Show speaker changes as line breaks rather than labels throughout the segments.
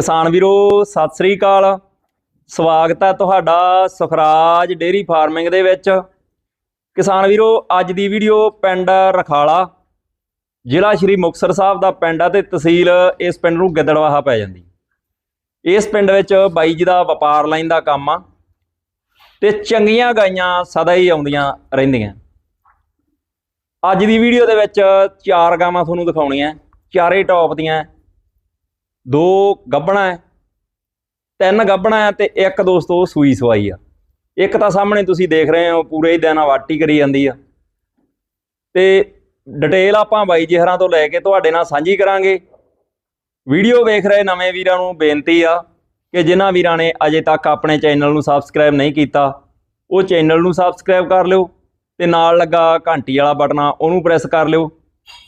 ਕਿਸਾਨ ਵੀਰੋ, ਸਤਿ ਸ੍ਰੀ ਅਕਾਲ। ਸਵਾਗਤ ਹੈ ਤੁਹਾਡਾ ਸੁਖਰਾਜ ਡੇਰੀ ਫਾਰਮਿੰਗ ਦੇ ਵਿੱਚ। ਕਿਸਾਨ ਵੀਰੋ, ਅੱਜ ਦੀ ਵੀਡੀਓ ਪਿੰਡ ਰਖਾਲਾ, ਜ਼ਿਲ੍ਹਾ ਸ਼੍ਰੀ ਮੁਕਤਸਰ ਸਾਹਿਬ ਦਾ ਪਿੰਡ ਆ ਤੇ ਤਹਿਸੀਲ ਇਸ ਪਿੰਡ ਨੂੰ ਗਿੱਦੜਵਾਹਾ ਪੈ ਜਾਂਦੀ। ਇਸ ਪਿੰਡ ਵਿੱਚ ਬਾਈ ਜੀ ਦਾ ਵਪਾਰ ਲਾਈਨ ਦਾ ਕੰਮ ਆ ਤੇ ਚੰਗੀਆਂ ਗਾਈਆਂ ਸਦਾ ਹੀ ਆਉਂਦੀਆਂ ਰਹਿੰਦੀਆਂ। ਅੱਜ ਦੀ ਵੀਡੀਓ ਦੇ ਵਿੱਚ ਚਾਰ ਗਾਵਾਂ ਤੁਹਾਨੂੰ ਦਿਖਾਉਣੀਆਂ, ਚਾਰੇ ਟੌਪ ਦੀਆਂ। ਦੋ ਗੱਬਣਾ ਹੈ, ਤਿੰਨ ਗੱਬਣਾ ਹੈ ਤੇ ਇੱਕ ਦੋਸਤੋ ਸੂਈ ਸਵਾਈ ਆ। ਇੱਕ ਤਾਂ ਸਾਹਮਣੇ ਤੁਸੀਂ ਦੇਖ ਰਹੇ ਹੋ, ਪੂਰੇ ਹੀ ਦਿਨ ਵਾਟੀ ਕਰੀ ਜਾਂਦੀ ਆ। ਤੇ ਡਿਟੇਲ ਆਪਾਂ ਬਾਈ ਜੀ ਤੋਂ ਲੈ ਕੇ ਤੁਹਾਡੇ ਨਾਲ ਸਾਂਝੀ ਕਰਾਂਗੇ। ਵੀਡੀਓ ਵੇਖ ਰਹੇ ਨਵੇਂ ਵੀਰਾਂ ਨੂੰ ਬੇਨਤੀ ਆ ਕਿ ਜਿਨ੍ਹਾਂ ਵੀਰਾਂ ਨੇ ਅਜੇ ਤੱਕ ਆਪਣੇ ਚੈਨਲ ਨੂੰ ਸਬਸਕ੍ਰਾਈਬ ਨਹੀਂ ਕੀਤਾ, ਉਹ ਚੈਨਲ ਨੂੰ ਸਬਸਕ੍ਰਾਈਬ ਕਰ ਲਿਓ ਤੇ ਨਾਲ ਲੱਗਾ ਘੰਟੀ ਵਾਲਾ ਬਟਨ ਆ, ਉਹਨੂੰ ਪ੍ਰੈਸ ਕਰ ਲਿਓ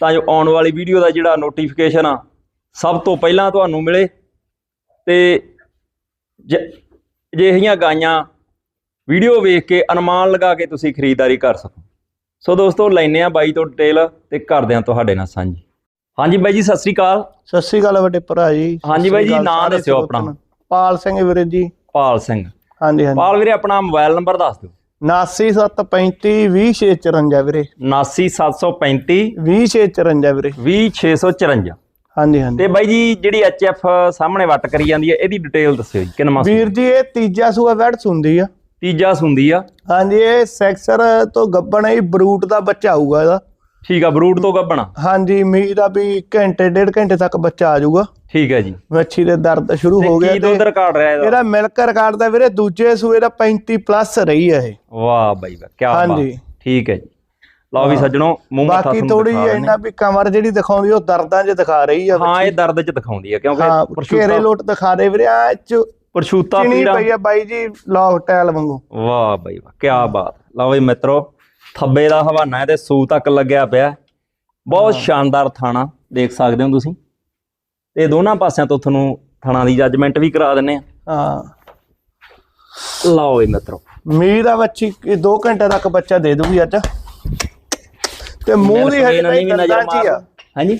ਤਾਂ ਜੋ ਆਉਣ ਵਾਲੀ ਵੀਡੀਓ ਦਾ ਜਿਹੜਾ ਨੋਟੀਫਿਕੇਸ਼ਨ ਆ ਸਭ ਤੋਂ ਪਹਿਲਾਂ ਤੁਹਾਨੂੰ ਮਿਲੇ ਤੇ ਜ- ਅਜਿਹੀਆਂ ਗਾਈਆਂ ਵੀਡੀਓ ਵੇਖ ਕੇ ਅਨੁਮਾਨ ਲਗਾ ਕੇ ਤੁਸੀਂ ਖਰੀਦਦਾਰੀ ਕਰ ਸਕੋ। ਸੋ ਦੋਸਤੋ ਲੈਨੇ ਆ ਬਾਈ ਤੋਂ ਡਿਟੇਲ ਤੇ ਕਰਦੇ ਆ ਤੁਹਾਡੇ ਨਾਲ ਸਾਂਝੀ। ਹਾਂਜੀ ਬਾਈ ਜੀ ਸਤਿ ਸ੍ਰੀ ਅਕਾਲ।
ਸਤਿ ਸ੍ਰੀ ਅਕਾਲ ਵੱਡੇ ਭਰਾ ਜੀ।
ਹਾਂਜੀ ਬਾਈ ਜੀ, ਨਾਂ ਦੱਸਿਓ ਆਪਣਾ।
ਪਾਲ ਸਿੰਘ ਵੀਰੇ ਜੀ।
ਪਾਲ ਸਿੰਘ।
ਹਾਂਜੀ ਹਾਂਜੀ।
ਪਾਲ ਵੀਰੇ ਆਪਣਾ ਮੋਬਾਈਲ ਨੰਬਰ ਦੱਸ ਦਿਓ।
99735 20654 ਵੀਰੇ।
79735
20654 ਵੀਰੇ।
20654
ਹਾਂਜੀ ਹਾਂਜੀ।
ਤੇ ਬਾਈ ਜੀ ਜਿਹੜੀ ਐਚਐਫ ਸਾਹਮਣੇ ਵੱਟ ਕਰੀ ਜਾਂਦੀ ਹੈ ਇਹਦੀ ਡਿਟੇਲ ਦੱਸਿਓ ਜੀ ਕਿੰਨਾ
ਵੀਰ ਜੀ ਇਹ ਤੀਜਾ ਸੂਆ ਵੈਟਸ ਹੁੰਦੀ ਆ।
ਤੀਜਾ ਸੁੰਦੀ ਆ।
ਹਾਂਜੀ ਇਹ ਸੈਕਸਰ ਤੋਂ ਗੱਬਣ ਹੀ ਬਰੂਟ ਦਾ ਬੱਚਾ ਆਊਗਾ ਇਹਦਾ।
ਠੀਕ ਆ ਬਰੂਟ ਤੋਂ ਗੱਬਣਾ।
ਹਾਂਜੀ ਉਮੀਦ ਆ ਵੀ ਘੰਟੇ ਡੇਢ ਘੰਟੇ ਤੱਕ ਬੱਚਾ ਆ ਜਾਊਗਾ।
ਠੀਕ ਹੈ ਜੀ।
ਵੱਛੀ ਦੇ ਦਰਦ ਸ਼ੁਰੂ ਹੋ
ਤੇ
ਗਿਆ
ਕੀ ਦੁੱਧ ਰਿਕਾਰਡ ਰਿਹਾ ਇਹਦਾ?
ਇਹਦਾ ਮਿਲਕ ਰਿਕਾਰਡ ਦਾ ਵੀਰੇ ਦੂਜੇ ਸੂਏ ਦਾ 35 ਪਲੱਸ ਰਹੀ ਆ ਇਹ।
ਵਾਹ ਬਾਈ ਵਾਹ ਕੀ ਬਾਤ।
ਹਾਂਜੀ।
ਠੀਕ ਹੈ ਜੀ। ਲਓ ਵੀ ਸੱਜਣੋ ਮੂੰਹ ਮੱਥਾ
ਬਾਕੀ ਥੋੜੀ ਇਹਨਾਂ ਵੀ ਕਮਰ ਜਿਹੜੀ ਦਿਖਾਉਂਦੀ ਉਹ ਦਰਦਾਂ 'ਚ ਦਿਖਾ ਰਹੀ ਆ
ਹਾਂ ਇਹ ਦਰਦ ਚ ਦਿਖਾਉਂਦੀ ਆ ਕਿਉਂਕਿ
ਘੇਰੇ ਲੋਟ ਦਿਖਾ ਦੇ ਵੀਰੇ ਆ ਚ
ਪ੍ਰਸ਼ੂਤਾ ਪੀੜਾ।
ਪਈ ਆ ਬਾਈ ਜੀ ਲੌਕ ਟੈਲ ਵਾਂਗੂ।
ਵਾਹ ਬਾਈ ਵਾਹ ਕੀ ਬਾਤ। ਲਓ ਵੀ ਮਿੱਤਰੋ ਥੱਬੇ ਦਾ ਹਵਾਨਾ ਹੈ ਤੇ ਸੂ ਤੱਕ ਲੱਗਿਆ ਪਿਆ। ਬਹੁਤ ਸ਼ਾਨਦਾਰ ਥਾਣਾ ਦੇਖ ਸਕਦੇ ਹੋ ਤੁਸੀਂ। ਤੇ ਦੋਨਾਂ ਪਾਸਿਆਂ ਤੋਂ ਤੁਹਾਨੂੰ ਥਾਣਾ ਦੀ ਜੱਜਮੈਂਟ ਵੀ ਕਰਾ ਦਿੰਨੇ ਆ।
ਹਾਂ।
ਲਓ ਵੀ ਮਿੱਤਰੋ।
ਆ ਬੱਚੀ 2 ਘੰਟੇ ਤੱਕ ਬੱਚਾ ਦੇ ਦੂਗੀ ਅੱਜ। ਤੇ ਮੂੰਹ ਦੀ ਹਜੇ
ਨਹੀਂ ਨਜ਼ਰ
ਹੀ
ਮਾਰ ਹਾਂਜੀ?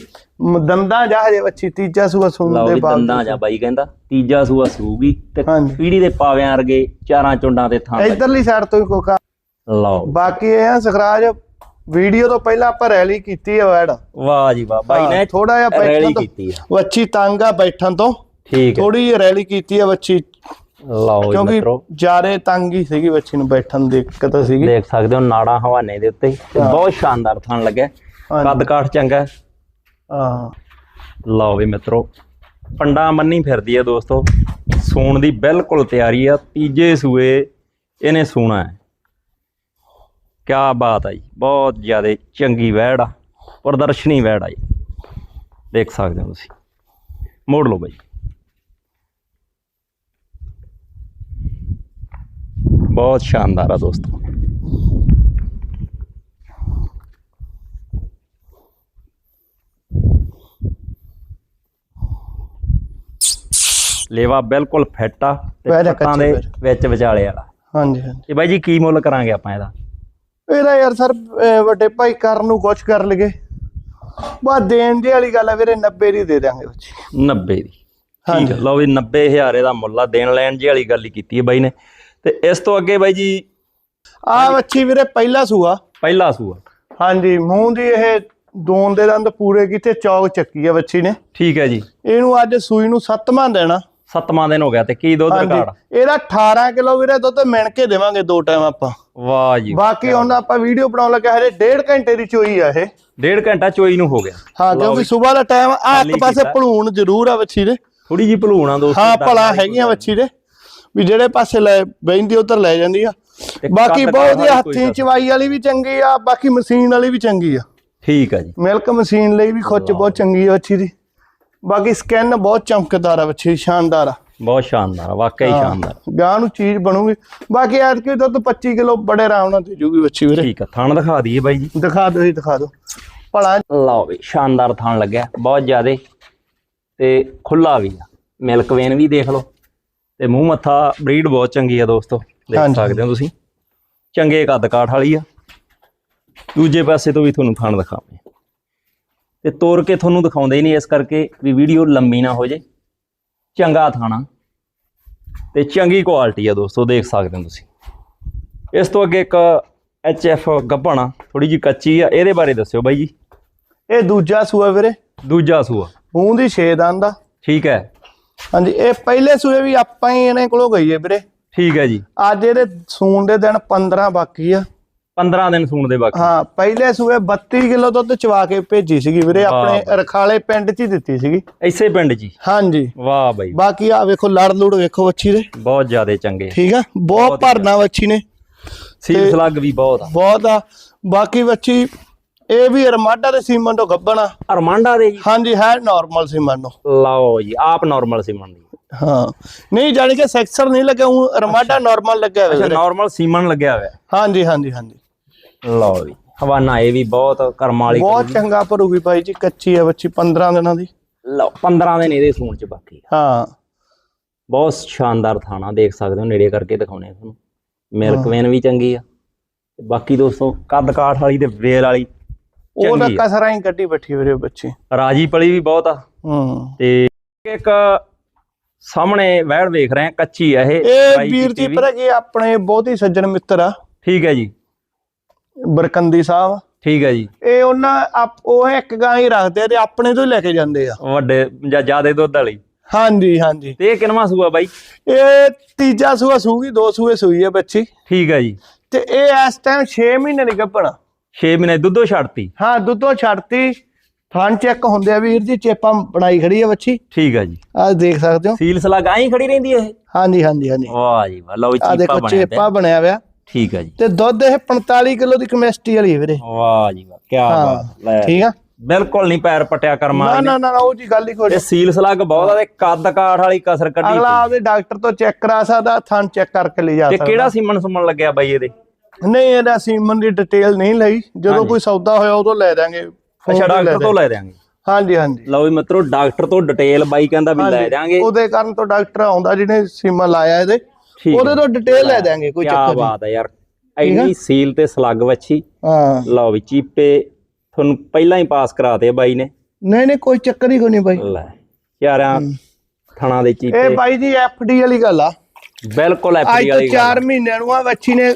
ਦੰਦਾਂ ਜਾ ਹਜੇ ਬੱਚੀ ਤੀਜਾ ਸੂਆ ਸੂਣ
ਲਓ
ਦੇ
ਵੀ
ਬਾਅਦ
ਦੰਦਾਂ ਜਾਂ ਬਾਈ ਕਹਿੰਦਾ ਤੀਜਾ ਸੂਆ ਸੂਗੀ ਤੇ
ਹਾਂਜੀ।
ਪੀੜੀ ਦੇ ਪਾਵਿਆਂ ਵਰਗੇ ਚਾਰਾਂ ਚੁੰਡਾਂ ਤੇ ਥਾਂ
ਇਧਰਲੀ ਸਾਈਡ ਤੋਂ ਹੀ ਕੋਕਾ।
ਲਓ
ਬਾਕੀ ਇਹ ਆ ਸਖਰਾਜ ਵੀਡੀਓ ਤੋਂ ਪਹਿਲਾਂ ਆਪਾਂ ਰੈਲੀ ਕੀਤੀ ਆ ਵੈਡ
ਵਾਹ ਜੀ ਵਾਹ ਬਾਈ ਨੇ
ਥੋੜਾ ਜਿਹਾ
ਰੈਲੀ
ਬੈਠਣ ਤੋਂ।
ਕੀਤੀ ਆ।
ਵੱਛੀ ਤੰਗ ਆ ਬੈਠਣ ਤੋਂ।
ਠੀਕ ਹੈ।
ਥੋੜੀ ਜਿਹੀ ਰੈਲੀ ਕੀਤੀ ਆ ਵੱਛੀ।
ਲਓ ਜੀ
ਕਿਉਂਕਿ
ਮਿੱਤਰੋ।
ਜਾਰੇ ਤੰਗ ਹੀ ਸੀਗੀ ਬੱਚੀ ਨੂੰ ਬੈਠਣ ਦੀ ਦਿੱਕਤ ਸੀਗੀ।
ਦੇਖ ਸਕਦੇ ਹੋ ਨਾੜਾਂ ਹਵਾਨੇ ਦੇ ਉੱਤੇ ਤੇ ਬਹੁਤ ਸ਼ਾਨਦਾਰ ਥਣ ਲੱਗਿਆ।
ਹਾਂਜੀ।
ਕੱਦ ਕਾਠ ਚੰਗਾ ਹੈ।
ਹਾਂ।
ਲਓ ਵੀ ਮਿੱਤਰੋ ਪੰਡਾ ਮੰਨੀ ਫਿਰਦੀ ਆ ਦੋਸਤੋ। ਸੂਣ ਦੀ ਬਿਲਕੁਲ ਤਿਆਰੀ ਆ ਤੀਜੇ ਸੂਏ ਇਹਨੇ ਸੂਣਾ ਹੈ। ਕਿਆ ਬਾਤ ਆ ਜੀ ਬਹੁਤ ਜ਼ਿਆਦਾ ਚੰਗੀ ਵੈੜ ਆ ਪ੍ਰਦਰਸ਼ਨੀ ਵੈੜ ਆ ਜੀ। ਦੇਖ ਸਕਦੇ ਹੋ ਤੁਸੀਂ। ਮੋੜ ਲਓ ਬਾਈ। ਬਹੁਤ ਸ਼ਾਨਦਾਰ ਆ ਦੋਸਤੋ। ਲੇਵਾ ਬਿਲਕੁਲ ਫਿੱਟ ਆ ਤੇ
ਕੱਚੇ
ਦੇ। ਵਿੱਚ ਵਿਚਾਲੇ ਵਾਲਾ।
ਹਾਂਜੀ ਹਾਂਜੀ।
ਤੇ ਬਾਈ ਜੀ ਕੀ ਮੁੱਲ ਕਰਾਂਗੇ ਆਪਾਂ ਇਹਦਾ?
ਇਹਦਾ ਯਾਰ ਸਰ ਅਹ ਵੱਡੇ ਭਾਈ ਕਰਨ ਨੂੰ ਕੁਛ ਕਰ ਲਗੇ ਬਾ ਦੇਣ ਦੀ ਵਾਲੀ ਗੱਲ ਆ ਵੀਰੇ 90 ਦੀ ਦੇ ਦਾਂਗੇ ਬੱਚੀ।
90 ਦੀ। ਠੀਕ
ਹਾਂਜੀ।
ਲਓ ਵੀ 90000 ਇਹਦਾ ਮੁੱਲ ਆ। ਦੇਣ ਲੈਣ ਜੀ ਵਾਲੀ ਗੱਲ ਹੀ ਕੀਤੀ ਹੈ ਬਾਈ ਨੇ। ਤੇ ਇਸ ਤੋਂ ਅੱਗੇ ਬਾਈ ਜੀ
ਆ ਬੱਚੀ ਵੀਰੇ ਪਹਿਲਾ ਸੂਆ।
ਪਹਿਲਾ ਸੂਆ।
ਹਾਂਜੀ ਮੂੰਹ ਦੀ ਇਹ ਦੋਨ ਦੇ ਦੰਦ ਪੂਰੇ ਕੀਤੇ ਚੌਕ ਚੱਕੀ ਆ ਬੱਚੀ ਨੇ।
ਠੀਕ ਹੈ ਜੀ।
ਇਹਨੂੰ ਅੱਜ ਸੂਈ ਨੂੰ ਸੱਤਵਾਂ ਦੇਣਾ।
ਸੱਤਵਾਂ ਦਿਨ ਹੋ ਗਿਆ ਤੇ ਕੀ ਦੁੱਧ
ਹਾਂਜੀ
ਰਿਕਾਰਡ?
ਇਹਦਾ 18 ਕਿਲੋ ਵੀਰੇ ਦੁੱਧ ਮਿਣ ਕੇ ਦੇਵਾਂਗੇ ਦੋ ਟਾਈਮ ਆਪਾਂ।
ਵਾਹ ਜੀ
ਬਾਕੀ ਹੁਣ ਆਪਾਂ ਵੀਡੀਓ ਬਣਾਉਣ ਲੱਗੇ ਹਰੇ ਡੇਢ ਘੰਟੇ ਦੀ ਚੋਈ ਆ ਇਹ।
ਡੇਢ ਘੰਟਾ ਚੋਈ ਨੂੰ ਹੋ ਗਿਆ।
ਹਾਂ ਕਿਉਂਕਿ ਸਵੇਰ ਦਾ ਟਾਈਮ ਆ ਇੱਕ ਪਾਸੇ। ਭਲੂਣ ਜ਼ਰੂਰ ਆ ਬੱਚੀ ਦੇ।
ਥੋੜੀ ਜੀ ਭਲੂਣਾ ਦੋਸਤੋ
ਹਾਂ ਭਲਾ ਹੈਗੀਆਂ ਬੱਚੀ ਦੇ। ਵੀ ਜਿਹੜੇ ਪਾਸੇ ਲੈ ਬੈਂਦੀ ਉਧਰ ਲੈ ਜਾਂਦੀ ਆ। ਬਾਕੀ ਬਹੁਤ ਹੀ ਹੱਥੀਂ ਚਵਾਈ ਵਾਲੀ ਵੀ ਚੰਗੀ ਆ ਬਾਕੀ ਮਸ਼ੀਨ ਵਾਲੀ ਵੀ ਚੰਗੀ ਆ।
ਠੀਕ ਹੈ ਜੀ।
ਮਿਲਕ ਮਸ਼ੀਨ ਲਈ ਵੀ ਖੁੱਚ ਬਹੁਤ ਚੰਗੀ ਆ ਬੱਚੀ ਦੀ। ਬਾਕੀ ਸਕੈਨ ਬਹੁਤ ਚਮਕਦਾਰ ਆ ਬੱਚੀ ਸ਼ਾਨਦਾਰ ਆ।
ਬਹੁਤ ਸ਼ਾਨਦਾਰ ਆ, ਵਾਕਈ ਸ਼ਾਨਦਾਰ।
ਗਾਂ ਨੂੰ ਚੀਜ਼ ਬਣੂਗੀ। ਬਾਕੀ ਐਤਕੀ ਦੁੱਧ 25 ਕਿਲੋ ਬੜੇ ਆਰਾਮ ਨਾਲ ਦੇ ਜੂਗੀ ਬੱਚੀ ਵੀਰੇ।
ਠੀਕ ਆ ਥਣ ਦਿਖਾ ਦਈਏ ਬਾਈ ਜੀ।
ਦਿਖਾ ਦਿਓ ਜੀ ਦਿਖਾ ਦਿਓ। ਭਲਾ
ਲਓ ਵੀ ਸ਼ਾਨਦਾਰ ਥਣ ਲੱਗਿਆ ਬਹੁਤ ਜ਼ਿਆਦੇ। ਤੇ ਖੁੱਲਾ ਵੀ ਆ। ਮਿਲਕ ਵੇਨ ਵੀ ਦੇਖ ਲਓ। ਤੇ ਮੂੰਹ ਮੱਥਾ ਬਰੀਡ ਬਹੁਤ ਚੰਗੀ ਆ ਦੋਸਤੋ ਦੇਖ। ਸਕਦੇ ਹੋ ਤੁਸੀਂ। ਚੰਗੇ ਕੱਦ ਕਾਠ ਵਾਲੀ ਆ। ਦੂਜੇ ਪਾਸੇ ਤੋਂ ਵੀ ਤੁਹਾਨੂੰ ਥਣ ਦਿਖਾਵਾਂ ਤੇ ਤੋਰ ਕੇ ਤੁਹਾਨੂੰ ਦਿਖਾਉਂਦੇ ਹੀ ਨਹੀਂ ਇਸ ਕਰਕੇ ਵੀ ਵੀਡੀਓ ਲੰਮੀ ਨਾ ਹੋ ਜੇ। ਚੰਗਾ ਥਾਣਾ ਤੇ ਚੰਗੀ ਕੁਆਲਿਟੀ ਆ ਦੋਸਤੋ ਦੇਖ ਸਕਦੇ ਹੋ ਤੁਸੀਂ। ਇਸ ਤੋਂ ਅੱਗੇ ਇੱਕ ਐਫ ਗੱਭਣਾ ਥੋੜੀ ਜੀ ਕੱਚੀ ਆ ਇਹਦੇ ਬਾਰੇ ਦੱਸਿਓ ਬਾਈ ਜੀ।
ਇਹ ਦੂਜਾ ਸੂਆ ਵੀਰੇ।
ਦੂਜਾ ਸੂਆ।
ਮੂੰਹ ਦੀ ਛੇ ਦੰਦ ਦਾ
ਠੀਕ ਹੈ।
ਹਾਂਜੀ ਇਹ ਪਹਿਲੇ ਸੂਏ ਵੀ ਆਪਾਂ ਹੀ ਇਹਨਾਂ ਕੋਲੋਂ ਗਈ ਹੈ ਵੀਰੇ।
ਠੀਕ ਹੈ ਜੀ।
ਅੱਜ ਇਹਦੇ ਸੂਣ ਦੇ ਦਿਨ 15 ਬਾਕੀ ਆ।
15 ਦਿਨ ਸੂਣ ਦੇ ਬਾਕੀ।
ਹਾਂ ਪਹਿਲੇ ਸੂਏ 32 ਕਿਲੋ ਦੁੱਧ ਚਵਾ ਕੇ ਭੇਜੀ ਸੀਗੀ ਵੀਰੇ ਆਪਣੇ ਰਖਾਲੇ ਪਿੰਡ 'ਚ ਹੀ ਦਿੱਤੀ ਸੀਗੀ।
ਇਸੇ ਪਿੰਡ 'ਚ।
ਹਾਂਜੀ।
ਵਾਹ ਬਾਈ।
ਬਾਕੀ ਆ ਵੇਖੋ ਲੜ ਲੂੜ ਵੇਖੋ ਵੱਛੀ ਦੇ।
ਬਹੁਤ ਜ਼ਿਆਦੇ ਚੰਗੇ।
ਠੀਕ ਆ? ਬਹੁਤ ਭਰਨਾ ਵੱਛੀ ਨੇ।
ਸੀਲ ਸਲੱਗ ਵੀ ਬਹੁਤ ਆ।
ਬਹੁਤ ਆ। ਬਾਕੀ ਵੱਛੀ ਇਹ ਵੀ ਰਮਾਡਾ ਦੇ ਸੀਮਨ ਤੋਂ ਗੱਬਣਾ
ਅਰਮਾਂਡਾ ਦੇ ਜੀ?
ਹਾਂਜੀ ਹੈ ਨਾਰਮਲ ਸੀਮਨ ਤੋਂ
ਲਓ ਜੀ ਆਪ ਨਾਰਮਲ ਸੀਮਨ ਦੀ।
ਹਾਂ। ਨਹੀਂ ਜਾਣੀ ਕਿ ਸੈਕਸਰ ਨਹੀਂ ਲੱਗਿਆ ਉਹ ਰਮਾਡਾ ਨਾਰਮਲ ਲੱਗਿਆ ਹੋਇਆ
ਅੱਛਾ
ਵੀਰੇ।
ਨਾਰਮਲ ਸੀਮਨ ਲੱਗਿਆ ਹੋਇਆ।
ਹਾਂਜੀ ਹਾਂਜੀ ਹਾਂਜੀ।
ਲਓ ਜੀ ਹਵਾਨਾ ਇਹ ਵੀ ਬਹੁਤ ਕਰਮ ਵਾਲੀ
ਬਹੁਤ ਚੰਗਾ ਭਰੂਗੀ ਬਾਈ ਜੀ ਕੱਚੀ ਹੈ ਬੱਚੀ 15 ਦਿਨਾਂ ਦੀ।
ਲਓ 15 ਦਿਨ ਇਹਦੇ ਸੂਣ ਚ ਬਾਕੀ ਆ।
ਹਾਂ।
ਬਹੁਤ ਸ਼ਾਨਦਾਰ ਥਾਣਾ ਦੇਖ ਸਕਦੇ ਹੋ ਨੇੜੇ ਕਰਕੇ ਦਿਖਾਉਣੇ ਆ ਤੁਹਾਨੂੰ। ਮਿਲਕ ਵੇਨ ਵੀ ਚੰਗੀ ਆ। ਤੇ ਬਾਕੀ ਦੋਸਤੋ ਕੱਦ ਕਾਠ ਵਾਲੀ ਤੇ ਵੇਲ ਵਾਲੀ
ਉਹ ਤਾਂ
ਆ।
ਕਸਰਾਂ ਹੀ ਕੱਢੀ ਬੱਠੀ ਵੀਰੇ ਬੱਚੀ।
ਰਾਜੀ ਪਲੀ ਵੀ ਬਹੁਤ ਆ।
ਹੂੰ।
ਤੇ ਇੱਕ ਸਾਹਮਣੇ ਵਹਿੜ ਵੇਖ ਰਹੇ ਆ ਕੱਚੀ ਆ ਇਹ
ਇਹ ਵੀਰ ਜੀ। ਪਰ ਕੀ ਆਪਣੇ ਬਹੁਤ ਹੀ ਸੱਜਣ ਮਿੱਤਰ ਆ।
ਠੀਕ ਹੈ ਜੀ।
ਬਰਕੰਦੀ ਸਾਹਿਬ।
ਠੀਕ ਹੈ ਜੀ।
ਇਹ ਉਹਨਾਂ ਉਹ ਇੱਕ ਗਾਂ ਹੀ ਰੱਖਦੇ ਆ ਤੇ ਆਪਣੇ ਤੋਂ ਹੀ ਲੈ ਕੇ ਜਾਂਦੇ ਆ।
ਵੱਡੇ ਜਾਂ ਜਿਆਦੇ ਦੁੱਧ ਵਾਲੀ।
ਹਾਂਜੀ ਹਾਂਜੀ।
ਤੇ ਇਹ ਕਿਨਵਾ ਸੂਆ ਬਾਈ?
ਇਹ ਤੀਜਾ ਸੂਆ ਸੂਗੀ ਦੋ ਸੂਏ ਸੂਈ ਹੈ ਬੱਚੀ।
ਠੀਕ ਹੈ ਜੀ।
ਤੇ ਇਹ ਇਸ ਟਾਈਮ 6 ਮਹੀਨੇ ਦੀ ਗੱਭਣਾ
6 ਮਹੀਨੇ ਦੁੱਧੋ ਛੱਡਤੀ।
ਹਾਂ ਦੁੱਧੋਂ ਛੱਡਤੀ। ਫਨ ਚੈੱਕ ਹੁੰਦੇ ਆ ਵੀਰ ਜੀ ਚੇਪਾਂ ਬਣਾਈ ਖੜੀ ਆ ਬੱਚੀ
ਠੀਕ ਹੈ ਜੀ।
ਆਹ ਦੇਖ ਸਕਦੇ ਹੋ।
ਸੀਲ ਸਲਗ ਆਈ ਖੜੀ ਰਹਿੰਦੀ ਇਹ?
ਹਾਂਜੀ ਹਾਂਜੀ ਹਾਂਜੀ।
ਵਾਹ ਜੀ ਵਾਹ ਲਓ
ਆ
ਚੀਪਾ
ਦੇਖੋ
ਬਣਿਆ
ਚੇਪਾ ਬਣਿਆ ਹੋਇਆ
ਠੀਕ ਹੈ ਜੀ।
ਤੇ ਦੁੱਧ ਇਹ 45 ਕਿਲੋ ਦੀ ਕੈਪੈਸਿਟੀ ਵਾਲੀ ਹੈ ਵੀਰੇ।
ਵਾਹ ਜੀ ਵਾਹ ਕੀ
ਹਾਂ
ਬਾਤ ਲੈ।
ਠੀਕ ਆ?
ਬਿਲਕੁਲ ਨਹੀਂ ਪੈਰ ਪਟਿਆ ਕਰਮਾ
ਨਾ ਨਾ ਨਾ ਨਾ, ਉਹ ਜੀ ਗੱਲ ਹੀ ਕੋਈ
ਇਹ ਸੀਲ ਸਲਗ ਬਹੁਤ ਆ ਤੇ ਕੱਦ ਕਾਠ ਵਾਲੀ ਕਸਰ ਕੱਢੀ
ਅਗਲਾ। ਆਪਦੇ ਡਾਕਟਰ ਤੋਂ ਚੈੱਕ ਕਰਾ ਸਕਦਾ ਥਣ ਚੈੱਕ ਕਰਕੇ ਲੈ ਜਾ
ਤੇ
ਸਕਦਾ।
ਕਿਹੜਾ ਸੀਮਨ ਸੁਮਨ ਲੱਗਿਆ ਬਾਈ ਇਹਦੇ?
ਨਹੀਂ ਇਹਦਾ ਸੀਮਨ ਦੀ ਡਿਟੇਲ ਨਹੀਂ ਲਈ। ਜਦੋਂ ਕੋਈ ਸੌਦਾ ਹੋਇਆ ਉਦੋਂ ਲੈ ਦਾਂਗੇ
ਅੱਛਾ ਡਾਕਟਰ ਤੋਂ ਲੈ ਦਿਆਂਗੇ?
ਹਾਂਜੀ ਹਾਂਜੀ।
ਲਓ ਜੀ ਮਿੱਤਰੋ ਡਾਕਟਰ ਤੋਂ ਡਿਟੇਲ ਬਾਈ ਕਹਿੰਦਾ ਵੀ ਲੈ ਦਿਆਂਗੇ।
ਉਹਦੇ ਕਾਰਨ ਤੋਂ ਡਾਕਟਰ ਆਉਂਦਾ ਜਿਹਨੇ ਸੀਮਨ ਲਾਇਆ ਇਹਦੇ। ਉਹਦੇ ਤੋਂ ਡਿਟੇਲ ਲੈ ਦਾਂਗੇ ਕੋਈ
ਕੀ
ਚੱਕਰ ਨਹੀਂ।
ਬਾਤ ਹੈ ਯਾਰ। ਇੰਨੀ ਸੀਲ ਤੇ ਸਲੱਗ ਵੱਛੀ।
ਹਾਂ।
ਲਓ ਵੀ ਚੀਪੇ ਤੁਹਾਨੂੰ ਪਹਿਲਾਂ ਹੀ ਪਾਸ ਕਰਾਤੇ ਬਾਈ ਨੇ।
ਨਹੀਂ ਨਹੀਂ ਕੋਈ ਚੱਕਰ ਹੀ ਕੋਈ ਨਹੀਂ ਬਾਈ।
ਲੈ ਯਾਰਾਂ ਥਣਾ ਦੇ
ਇਹ
ਚੀਪੇ।
ਬਾਈ ਜੀ ਐਫਡੀ ਵਾਲੀ ਗੱਲ ਆ।
ਬਿਲਕੁਲ
ਅੱਜ
ਐਫਡੀ ਵਾਲੀ
4 ਮਹੀਨਿਆਂ ਨੂੰ ਆ ਬੱਚੀ ਨੇ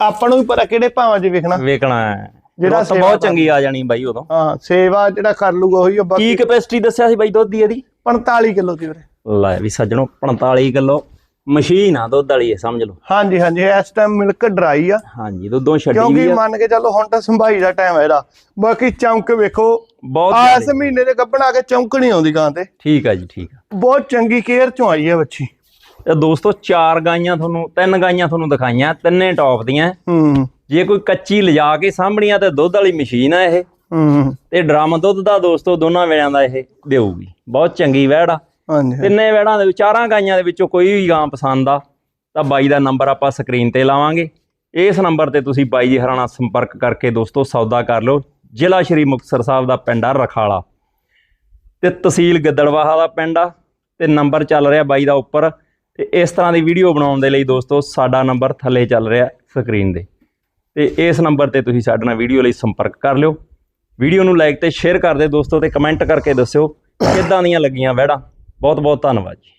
ਆਪਾਂ ਨੂੰ ਵੀ ਪਤਾ ਕਿਹੜੇ ਭਾਵਾਂ 'ਚ ਵੇਖਣਾ।
ਵੇਖਣਾ ਹੈ।
ਜਿਹੜਾ
ਬਹੁਤ ਚੰਗੀ ਆ ਜਾਣੀ ਬਾਈ ਉਦੋਂ।
ਹਾਂ ਸੇਵਾ ਜਿਹੜਾ ਕਰ ਲੂਗਾ ਉਹੀ ਬਾਕੀ
ਕੀ ਕੈਪੈਸਿਟੀ ਦੱਸਿਆ ਸੀ ਬਾਈ ਦੁੱਧ ਦੀ ਇਹਦੀ?
45 ਕਿਲੋ ਦੀ ਵੀਰੇ।
ਲੈ ਵੀ ਸੱਜਣੋ 45 ਕਿਲੋ ਮਸ਼ੀਨ ਆ ਦੁੱਧ ਵਾਲੀ ਸਮਝ ਲਓ।
ਹਾਂਜੀ ਹਾਂਜੀ ਇਸ ਟਾਈਮ ਮਿਲਕ ਡਰਾਈ ਆ।
ਹਾਂਜੀ ਦੁੱਧੋਂ ਛੱਡੀ
ਕਿਉਂਕਿ
ਵੀ ਆ।
ਮੰਨ ਕੇ ਚੱਲੋ ਹੁਣ ਤਾਂ ਸੰਭਾਈ ਦਾ ਟਾਈਮ ਹੈ ਇਹਦਾ। ਬਾਕੀ ਚੌਂਕ ਵੇਖੋ
ਬਹੁਤ
ਇਸ। ਮਹੀਨੇ ਦੇ ਗੱਭਣ ਆ ਕੇ ਚੌਂਕ ਨਹੀਂ ਆਉਂਦੀ ਗਾਂ ਤੇ।
ਠੀਕ ਆ ਜੀ ਠੀਕ ਆ।
ਬਹੁਤ ਚੰਗੀ ਕੇਅਰ ਚੋਂ ਆਈ ਹੈ ਬੱਚੀ।
ਤੇ ਦੋਸਤੋ ਚਾਰ ਗਾਈਆਂ ਤੁਹਾਨੂੰ ਤਿੰਨ ਗਾਈਆਂ ਤੁਹਾਨੂੰ ਦਿਖਾਈਆਂ ਤਿੰਨੇ ਟੌਪ ਦੀਆਂ।
ਹੂੰ।
ਜੇ ਕੋਈ ਕੱਚੀ ਲਿਜਾ ਕੇ ਸਾਂਭਣੀਆਂ ਤੇ ਦੁੱਧ ਵਾਲੀ ਮਸ਼ੀਨ ਆ ਇਹ।
ਹੂੰ।
ਤੇ ਡਰਮ ਦੁੱਧ ਦਾ ਦੋਸਤੋ ਦੋਨਾਂ ਵੇਲਿਆਂ ਦਾ ਇਹ ਦੇਊਗੀ। ਬਹੁਤ ਚੰਗੀ ਵਹਿੜ ਆ।
ਹਾਂਜੀ।
ਤਿੰਨੇ ਵਹਿੜਾਂ ਦੇ ਚਾਰਾਂ ਗਾਈਆਂ ਦੇ ਵਿੱਚੋਂ ਕੋਈ ਵੀ ਗਾਂ ਪਸੰਦ ਆ ਤਾਂ ਬਾਈ ਦਾ ਨੰਬਰ ਆਪਾਂ ਸਕਰੀਨ ਤੇ ਲਾਵਾਂਗੇ। ਇਸ ਨੰਬਰ ਤੇ ਤੁਸੀਂ ਬਾਈ ਜੀ ਹਰਾਣਾ ਸੰਪਰਕ ਕਰਕੇ ਦੋਸਤੋ ਸੌਦਾ ਕਰ ਲਓ। ਜ਼ਿਲ੍ਹਾ ਸ਼੍ਰੀ ਮੁਕਤਸਰ ਸਾਹਿਬ ਦਾ ਪਿੰਡ ਆ ਰਖਾਲਾ। ਤੇ ਤਹਿਸੀਲ ਗਿੱਦੜਵਾਹਾ ਦਾ ਪਿੰਡ ਆ। ਤੇ ਨੰਬਰ ਚੱਲ ਰਿਹਾ ਬਾਈ ਦਾ ਉੱਪਰ। ਤੇ ਇਸ ਤਰ੍ਹਾਂ ਦੀ ਵੀਡੀਓ ਬਣਾਉਣ ਦੇ ਲਈ ਦੋਸਤੋ ਸਾਡਾ ਨੰਬਰ ਥੱਲੇ ਚੱਲ ਰਿਹਾ ਸਕਰੀਨ ਦੇ ਤੇ ਇਸ ਨੰਬਰ ਤੇ ਤੁਸੀਂ ਸਾਡੇ ਨਾਲ ਵੀਡੀਓ ਲਈ ਸੰਪਰਕ ਕਰ ਲਿਓ। ਵੀਡੀਓ ਨੂੰ ਲਾਈਕ ਤੇ ਸ਼ੇਅਰ ਕਰ ਦਿਓ ਦੋਸਤੋ ਤੇ ਕਮੈਂਟ ਕਰਕੇ ਦੱਸਿਓ ਕਿੱਦਾਂ ਦੀਆਂ ਲੱਗੀਆਂ ਵਹਿੜਾਂ। ਬਹੁਤ ਬਹੁਤ ਧੰਨਵਾਦ ਜੀ।